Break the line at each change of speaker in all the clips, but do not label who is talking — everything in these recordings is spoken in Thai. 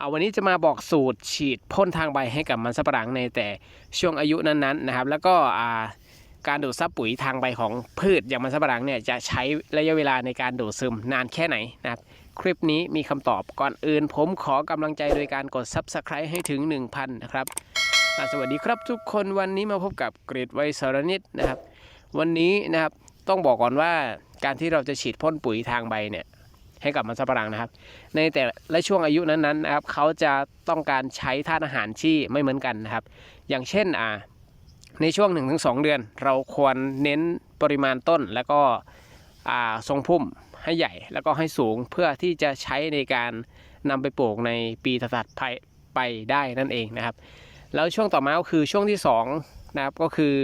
เอาวันนี้จะมาบอกสูตรฉีดพ่นทางใบให้กับมันสำปะหลังในแต่ช่วงอายุนั้นๆนะครับ แล้วก็อ่าการดูดซับปุ๋ยทางใบของพืชอย่างมันสำปะหลังเนี่ยจะใช้ระยะเวลาในการดูดซึมนานแค่ไหนนะครับคลิปนี้มีคำตอบก่อนอื่น ผมขอกำลังใจโดยการกด Subscribe ให้ถึง 1,000 นะครับสวัสดีครับทุกคนวันนี้มาพบกับกรีดไวสารนิดนะครับ วันนี้นะครับต้องบอกก่อนว่าการที่เราจะฉีดพ่นปุ๋ยทางใบเนี่ย ให้กับมันสำปะหลังนะครับ ในแต่ละช่วงอายุนั้นๆนะครับเขาจะต้องการใช้ธาตุอาหารที่ไม่เหมือนกันนะครับ อย่างเช่นอ่าในช่วง 1-2 เดือน เราควรเน้นปริมาณต้นแล้วก็ทรงพุ่มให้ใหญ่แล้วก็ให้สูงเพื่อที่จะใช้ในการนำไปปลูกในปีถัดไปได้นั่นเองนะครับ แล้วช่วงต่อมาก็คือช่วงที่2นะครับก็คือ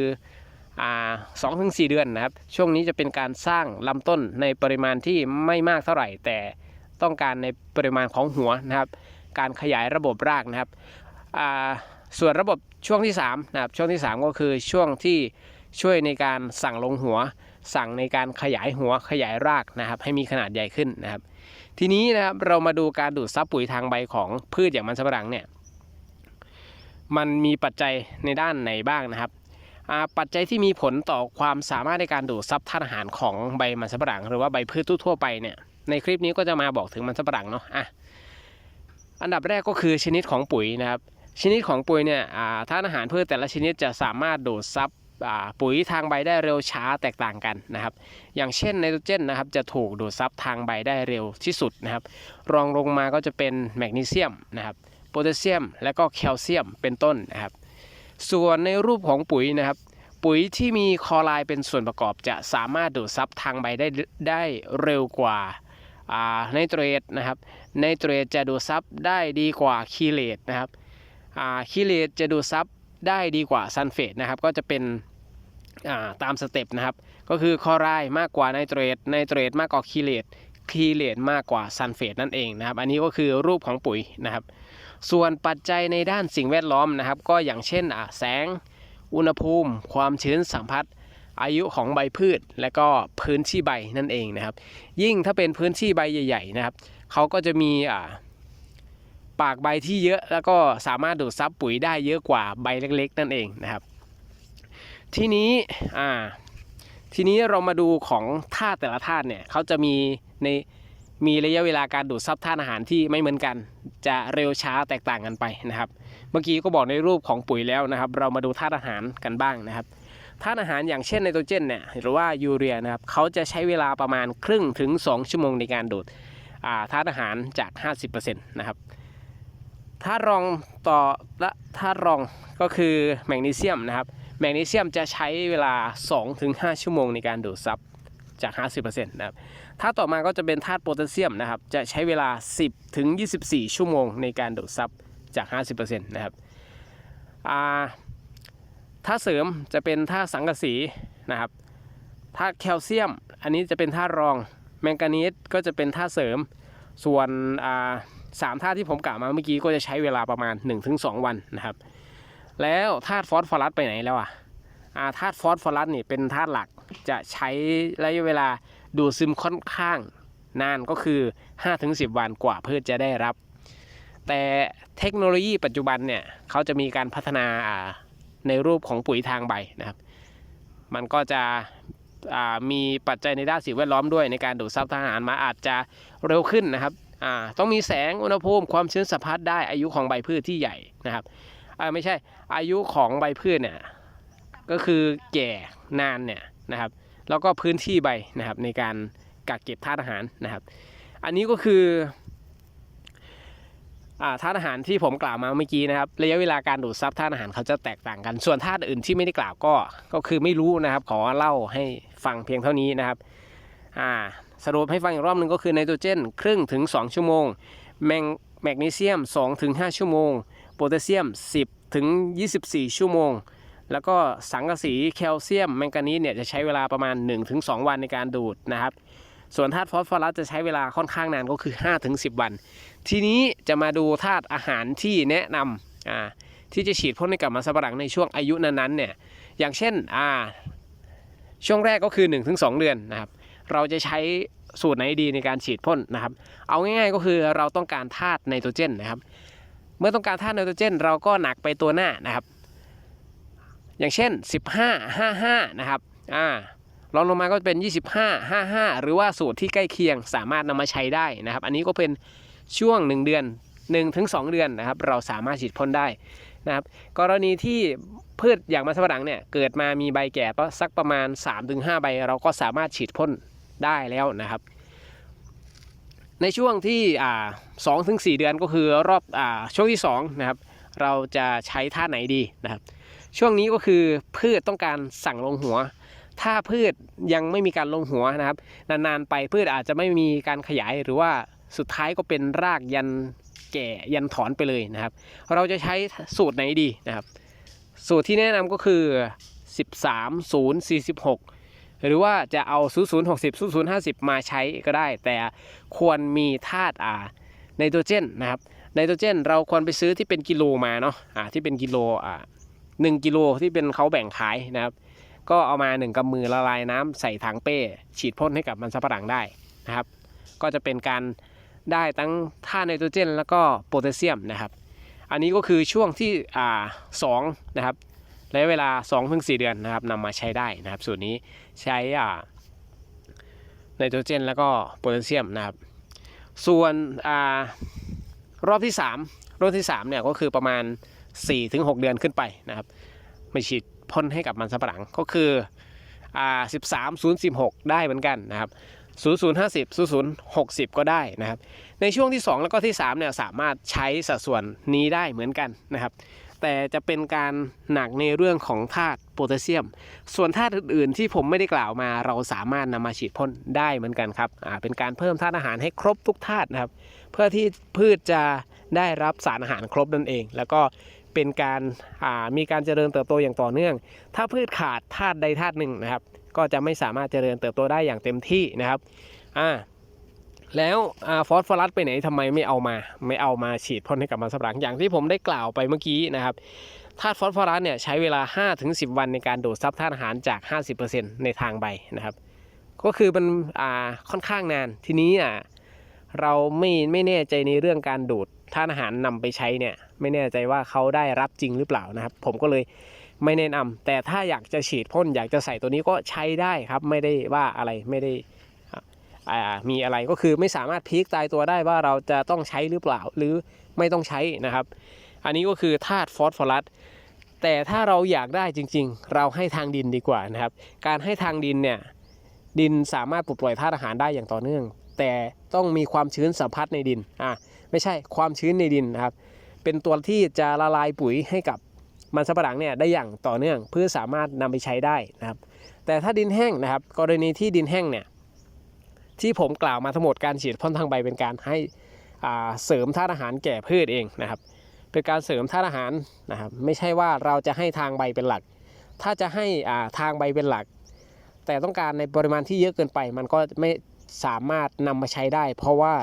สองถึงสี่เดือนนะครับ ช่วงนี้จะเป็นการสร้างลำต้นในปริมาณที่ไม่มากเท่าไหร่ แต่ต้องการในปริมาณของหัวนะครับ การขยายระบบรากนะครับส่วนระบบช่วงที่3นะครับช่วงที่ 3 ก็คือช่วงที่ช่วยในการสั่งลงหัว สั่งในการขยายหัวขยายรากนะครับ ให้มีขนาดใหญ่ขึ้นนะครับ ทีนี้นะครับเรามาดูการดูดซับปุ๋ยทางใบของพืชอย่างมันสำปะหลังเนี่ยมันมีปัจจัยในด้านไหนบ้างนะครับ ปัจจัยที่มีผลต่อความสามารถในการดูดซับธาตุอาหารของใบมันสำปะหลัง หรือว่าใบพืชทั่วไปเนี่ยในคลิปนี้ก็จะมาบอกถึงมันสำปะหลังเนาะอะอันดับแรกก็คือชนิดของปุ๋ยนะครับ ชนิดของปุ๋ยเนี่ยอ่าธาตุอาหารพืชแต่ละชนิดจะสามารถดูดซับอ่าปุ๋ยทางใบได้เร็วช้าแตกต่างกันนะครับ อย่างเช่นไนโตรเจนนะครับจะถูกดูดซับทางใบได้เร็วที่สุดนะครับ รองลงมาก็จะเป็นแมกนีเซียมนะครับ โพแทสเซียม และก็แคลเซียมเป็นต้นนะครับ ส่วนในรูปของปุ๋ยนะครับ ปุ๋ยที่มีคอไรด์เป็นส่วนประกอบจะสามารถดูดซับทางใบได้ได้เร็วกว่าไนเตรตนะครับไนเตรตจะดูดซับได้ดีกว่าคีเลตนะครับคีเลตจะดูดซับได้ดีกว่าซัลเฟตนะครับก็จะเป็นาตามสเต็ปนะครับ ก็คือคอไรด์มากกว่าไนเตรตไนเตรตมากกว่าคีเลตคีเลตมากกว่าซัลเฟตนั่นเองนะครับ อันนี้ก็คือรูปของปุ๋ยนะครับ ส่วนปัจจัยในด้านสิ่งแวดล้อมนะครับ ก็อย่างเช่นแสง อุณหภูมิ ความชื้นสัมผัส อายุของใบพืช และก็พื้นที่ใบนั่นเองนะครับ ยิ่งถ้าเป็นพื้นที่ใบใหญ่ ๆ นะครับเขาก็จะมีปากใบที่เยอะแล้วก็สามารถดูดซับปุ๋ยได้เยอะกว่าใบเล็กๆ นั่นเองนะครับ ทีนี้อ่าทีนี้เรามาดูของธาตุแต่ละธาตุเนี่ยเขาจะมีใน มีระยะเวลาการดูดซับธาตุอาหารที่ไม่เหมือนกัน จะเร็วช้าแตกต่างกันไปนะครับ เมื่อกี้ก็บอกในรูปของปุ๋ยแล้วนะครับ เรามาดูธาตุอาหารกันบ้างนะครับธาตุอาหารอย่างเช่นไนโตรเจนเนี่ยหรือว่ายูเรียนะครับเขาจะใช้เวลาประมาณครึ่งถึง 2 ชั่วโมงในการดูดธาตุอาหารจาก 50%นะครับธาตุรองต่อและธาตุรองก็คือแมกนีเซียมนะครับแมกนีเซียมจะใช้เวลา 2-5 ชั่วโมงในการดูดซับ จาก 50%นะครับธาตุต่อมาก็จะเป็นธาตุโพแทสเซียมนะครับ จะใช้เวลา 10 ถึง 24 ชั่วโมงในการดูดซับจาก 50%นะครับอ่าตุเสริมจะเป็นท่าตุสังกะสีนะครับท่าตุแคลเซียม อันนี้จะเป็นท่าตุรอง แมงกานีสก็จะเป็นท่าตุเสริม ส่วนอ่าสามท่าตุที่ผมกล่าวมาเมื่อกี้ก็จะใช้เวลาประมาณ 1-2 วันนะครับ แล้วธาตุฟอสฟอรัสไปไหนแล้วอะธาตุฟอสฟอรัสนี่เป็นธาตุหลัก จะใช้ระยะเวลาดูดซึมค่อนข้างนานก็คือ 5-10 วันกว่าพืชจะได้รับ แต่เทคโนโลยีปัจจุบันเนี่ยเขาจะมีการพัฒนาในรูปของปุ๋ยทางใบนะครับ มันก็จะมีปัจจัยในด้านสิ่งแวดล้อมด้วยในการดูดซับทางอาหารมาอาจจะเร็วขึ้นนะครับต้องมีแสงอุณหภูมิความชื้นสัมผัสได้อายุของใบพืชที่ใหญ่นะครับไม่ใช่อายุของใบพืชเนี่ยก็คือแก่นานเนี่ย นะครับ แล้วก็พื้นที่ใบนะครับในการกักเก็บธาตุอาหารนะครับ อันนี้ก็คือธาตุอาหารที่ผมกล่าวมาเมื่อกี้นะครับระยะเวลาการดูดซับธาตุอาหารเขาจะแตกต่างกัน ส่วนธาตุอื่นที่ไม่ได้กล่าวก็ก็คือไม่รู้นะครับ ขอเล่าให้ฟังเพียงเท่านี้นะครับสรุปให้ฟังอีกรอบหนึ่งก็คือไนโตรเจนครึ่งถึง 2 ชั่วโมง แมงแมกนีเซียม2ถึง5ชั่วโมง โพแทสเซียม 10ถึง24 ชั่วโมง แล้วก็สังกะสีแคลเซียมแมงกานีสเนี่ยจะใช้เวลาประมาณ 1-2 วันในการดูดนะครับ ส่วนธาตุฟอสฟอรัสจะใช้เวลาค่อนข้างนานก็คือ 5-10 วัน ทีนี้จะมาดูธาตุอาหารที่แนะนำอ่าที่จะฉีดพ่นให้กับมันสำปะหลังในช่วงอายุนั้นๆเนี่ยอย่างเช่นอ่าช่วงแรกก็คือ 1-2 เดือนนะครับ เราจะใช้สูตรไหนดีในการฉีดพ่นนะครับ เอาง่ายๆก็คือเราต้องการธาตุไนโตรเจนนะครับ เมื่อต้องการธาตุไนโตรเจน เราก็หนักไปตัวหน้านะครับ อย่างเช่น 15 55 นะครับอ่ารองลงมาก็เป็น 25 55 หรือว่าสูตรที่ใกล้เคียงสามารถนำมาใช้ได้นะครับ อันนี้ก็เป็นช่วง 1 เดือน1ถึง2เดือนนะครับ เราสามารถฉีดพ่นได้นะครับ กรณีที่พืชอย่างมันสำปะหลังเนี่ยเกิดมามีใบแก่สักประมาณ 3-5 ใบ เราก็สามารถฉีดพ่นได้แล้วนะครับ ในช่วงที่สองถึงสี่เดือนก็คือรอบอช่วงที่สองนะครับเราจะใช้ท่าไหนดีนะครับ ช่วงนี้ก็คือพืชต้องการสั่งลงหัว ถ้าพืชยังไม่มีการลงหัวนะครับ นานๆไปพืชอาจจะไม่มีการขยายหรือว่าสุดท้ายก็เป็นรากยันแก่ยันถอนไปเลยนะครับ เราจะใช้สูตรไหนดีนะครับ สูตรที่แนะนำก็คือ 13 0 46 หรือว่าจะเอา 00 60 00 50 มาใช้ก็ได้ แต่ควรมีธาตุอ่าไนโตรเจนนะครับไนโตรเจนเราควรไปซื้อที่เป็นกิโลมาเนาะอ่าที่เป็นกิโลอ่า หนึ่งกิโลที่เป็นเขาแบ่งขายนะครับ ก็เอามาหนึ่งกำมือละลายน้ำใส่ถังเป้ ฉีดพ่นให้กับมันสับปะหลังได้นะครับ ก็จะเป็นการได้ทั้งธาตุไนโตรเจน แล้วก็โพแทสเซียมนะครับ อันนี้ก็คือช่วงที่อ่าสองนะครับระยะเวลา 2-4ถึง4เดือนนะครับนำมาใช้ได้นะครับส่วนนี้ใช้อ่าไนโตรเจนแล้วก็โพแทสเซียมนะครับ ส่วนอ่ารอบที่ 3 รอบที่3เนี่ยก็คือประมาณ 4-6 เดือนขึ้นไปนะครับไม่ฉีดพ่นให้กับมันสำปะหลังก็คืออ่า13 0 16 ได้เหมือนกันนะครับ00 50 00 60 ก็ได้นะครับ ในช่วงที่ 2 แล้วก็ที่3เนี่ยสามารถใช้สัดส่วนนี้ได้เหมือนกันนะครับ แต่จะเป็นการหนักในเรื่องของธาตุโพแทสเซียม ส่วนธาตุอื่นๆ ที่ผมไม่ได้กล่าวมาเราสามารถนำมาฉีดพ่นได้เหมือนกันครับอ่าเป็นการเพิ่มธาตุอาหารให้ครบทุกธาตุนะครับ เพื่อที่พืชจะได้รับสารอาหารครบนั่นเอง แล้วก็ เป็นการมีการเจริญเติบโตอย่างต่อเนื่อง ถ้าพืชขาดธาตุใดธาตุหนึ่งนะครับ ก็จะไม่สามารถเจริญเติบโตได้อย่างเต็มที่นะครับอ่าแล้วอฟอสฟอรัสไปไหนทำไมไม่เอามา ไม่เอามาฉีดพ่นให้กับมันสำปะหลังอย่างที่ผมได้กล่าวไปเมื่อกี้นะครับธาตุฟอสฟอรัสเนี่ยใช้เวลา 5-10 วันในการดูดซับธาตุอาหารจาก 50%ในทางใบนะครับ ก็คือมันค่อนข้างนานทีนี้อะเราไม่ไม่แน่ใจในเรื่องการดูด ธาตุอาหารนำไปใช้เนี่ยไม่แน่ใจว่าเขาได้รับจริงหรือเปล่านะครับ ผมก็เลยไม่แนะนำแต่ถ้าอยากจะฉีดพ่นอยากจะใส่ตัวนี้ก็ใช้ได้ครับ ไม่ได้ว่าอะไรไม่ได้อ่ามีอะไรก็คือไม่สามารถพลิกตายตัวได้ว่าเราจะต้องใช้หรือเปล่าหรือไม่ต้องใช้นะครับ อันนี้ก็คือธาตุฟอสฟอรัสแต่ถ้าเราอยากได้จริง ๆ เราให้ทางดินดีกว่านะครับ การให้ทางดินเนี่ยดินสามารถปลดปล่อยธาตุอาหารได้อย่างต่อเนื่อง แต่ต้องมีความชื้นสัมผัสในดินอะ ไม่ใช่ความชื้นในดินนะครับ เป็นตัวที่จะละลายปุ๋ยให้กับมันสำปะหลังเนี่ยได้อย่างต่อเนื่องเพื่อสามารถนำไปใช้ได้นะครับ แต่ถ้าดินแห้งนะครับ กรณีที่ดินแห้งเนี่ยที่ผมกล่าวมาทั้งหมดการฉีดพ่นทางใบเป็นการให้เสริมธาตุอาหารแก่พืชเองนะครับ เป็นการเสริมธาตุอาหารนะครับ ไม่ใช่ว่าเราจะให้ทางใบเป็นหลัก ถ้าจะให้ทางใบเป็นหลัก แต่ต้องการในปริมาณที่เยอะเกินไป มันก็ไม่สามารถนำมาใช้ได้ เพราะว่า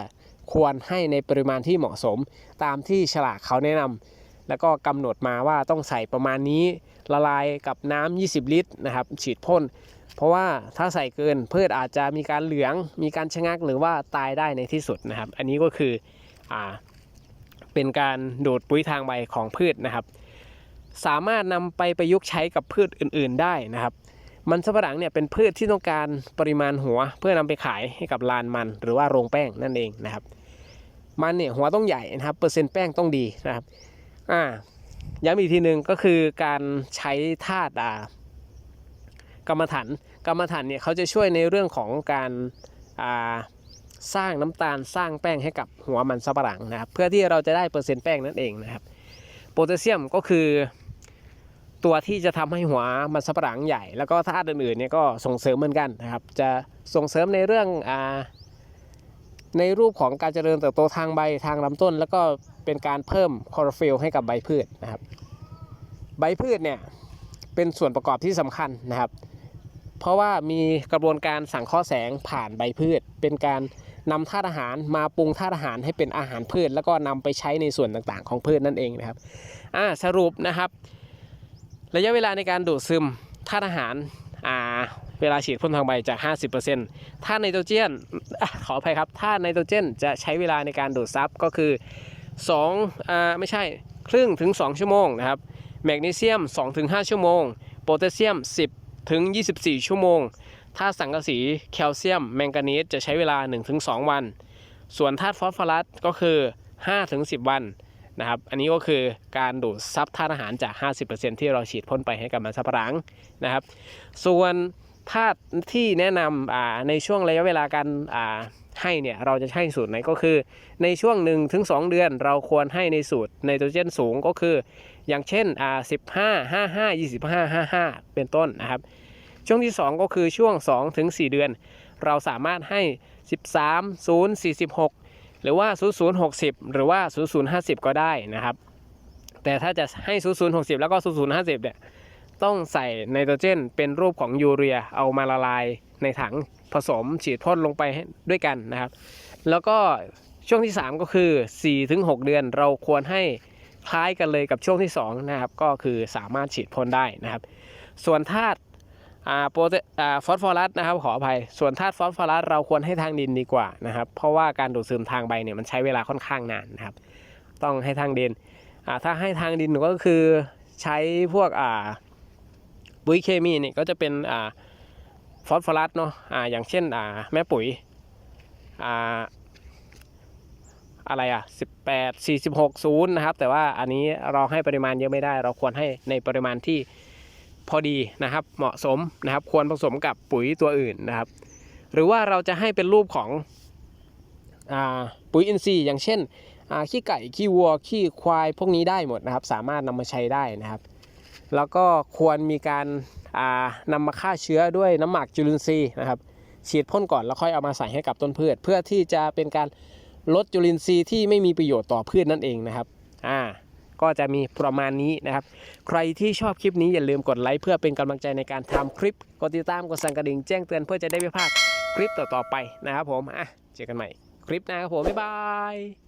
ควรให้ในปริมาณที่เหมาะสม ตามที่ฉลากเขาแนะนำแล้วก็กำหนดมาว่าต้องใส่ประมาณนี้ละลายกับน้ำ20 ลิตรนะครับ ฉีดพ่น เพราะว่าถ้าใส่เกินพืชอาจจะมีการเหลือง มีการชะงักหรือว่าตายได้ในที่สุดนะครับ อันนี้ก็คืออเป็นการดูดปุ๋ยทางใบของพืชนะครับ สามารถนำไปประยุกต์ใช้กับพืชอื่น ๆ ได้นะครับ มันสำปะหลังเนี่ยเป็นพืชที่ต้องการปริมาณหัวเพื่อนำไปขายให้กับลานมันหรือว่าโรงแป้งนั่นเองนะครับ มันเนี่ยหัวต้องใหญ่นะครับ เปอร์เซ็นต์แป้งต้องดีนะครับอ่าย้ำอีกทีหนึ่งก็คือการใช้ธาตุอ่ากรรมฐานกรรมฐานเนี่ยเขาจะช่วยในเรื่องของการอ่าสร้างน้ำตาลสร้างแป้งให้กับหัวมันสำปะหลังนะครับ เพื่อที่เราจะได้เปอร์เซ็นต์แป้งนั่นเองนะครับ โพแทสเซียมก็คือ ตัวที่จะทำให้หัวมันสับปะหลังใหญ่ แล้วก็ธาตุอื่นๆเนี่ยก็ส่งเสริมเหมือนกันนะครับ จะส่งเสริมในเรื่องอ่าในรูปของการเจริญเติบโตทางใบทางลำต้น แล้วก็เป็นการเพิ่มคอโรฟิลให้กับใบพืชนะครับ ใบพืชเนี่ยเป็นส่วนประกอบที่สำคัญนะครับ เพราะว่ามีกระบวนการสั่งเคราะห์แสงผ่านใบพืช เป็นการนำธาตุอาหารมาปรุงธาตุอาหารให้เป็นอาหารพืช แล้วก็นำไปใช้ในส่วนต่างๆ ของพืชนั่นเองนะครับอ่าสรุปนะครับ ระยะเวลาในการดูดซึมธาตุอาหารอ่าเวลาฉีดพ่นทางใบจาก 50%ถ้าไนโตรเจนอขออภัยครับถ้าไนโตรเจนจะใช้เวลาในการดูดซับก็คือ2อ่าไม่ใช่ครึ่งถึง 2 ชั่วโมงนะครับแมกนีเซียม 2-5 ชั่วโมง โพแทสเซียม 10ถึง24 ชั่วโมงถ้าสังกะสีแคลเซียม แมงกานีสจะใช้เวลา 1-2 วัน ส่วนธาตุฟอสฟอรัสก็คือ 5-10 วัน นะครับ อันนี้ก็คือการดูดซับธาตุอาหารจาก 50%ที่เราฉีดพ่นไปให้กับมันสับปะหลังนะครับ ส่วนธาตุที่แนะนำในช่วงระยะเวลาการให้เนี่ยเราจะให้สูตรไหนก็คือ ในช่วง 1-2 เดือนเราควรให้ในสูตรไนโตรเจนสูงก็คือ อย่างเช่นอ่า15 55 25 55 เป็นต้นนะครับ ช่วงที่ 2 ก็คือช่วง2ถึง4เดือน เราสามารถให้ 13 0 46 หรือว่า 00 60 หรือว่า 00 50 ก็ได้นะครับ แต่ถ้าจะให้ 00 60 แล้วก็ 00 50 เนี่ย ต้องใส่ไนโตรเจนเป็นรูปของยูเรียเอามาละลายในถังผสมฉีดพ่นลงไปด้วยกันนะครับ แล้วก็ช่วงที่ 3 ก็คือ 4-6 เดือนเราควรให้คล้ายกันเลยกับช่วงที่2นะครับก็คือสามารถฉีดพ่นได้นะครับ ส่วนธาตุ โปรตฟอสฟอรัสนะครับขออภัย ส่วนธาตุฟอสฟอรัสเราควรให้ทางดินดีกว่านะครับ เพราะว่าการดูดซึมทางใบเนี่ยมันใช้เวลาค่อนข้างนานนะครับ ต้องให้ทางดินถ้าให้ทางดินก็คือใช้พวกปุ๋ยเคมีเนี่ยก็จะเป็นฟอสฟอรัสเนาะออย่างเช่นแม่ปุ๋ยอ่าอะไรอะ 18 46 0 นะครับ แต่ว่าอันนี้เราให้ปริมาณเยอะไม่ได้ เราควรให้ในปริมาณที่ พอดีนะครับเหมาะสมนะครับควรผสมกับปุ๋ยตัวอื่นนะครับ หรือว่าเราจะให้เป็นรูปของอปุ๋ยอินทรีย์อย่างเช่นขี้ไก่ขี้วัวขี้ควายพวกนี้ได้หมดนะครับ สามารถนำมาใช้ได้นะครับ แล้วก็ควรมีการานำมาฆ่าเชื้อด้วยน้ำหมักจุลินทรีย์นะครับ ฉีดพ่นก่อนแล้วค่อยเอามาใส่ให้กับต้นพืช เพื่อที่จะเป็นการลดจุลินทรีย์ที่ไม่มีประโยชน์ต่อพืชนั่นเองนะครับอ่า ก็จะมีประมาณนี้นะครับ ใครที่ชอบคลิปนี้อย่าลืมกดไลค์เพื่อเป็นกำลังใจในการทำคลิป กดติดตาม กดสั่นกระดิ่งแจ้งเตือนเพื่อจะได้ไม่พลาดคลิปต่อๆไปนะครับผมอะเจอกันใหม่คลิปหน้าครับผมบ๊ายบาย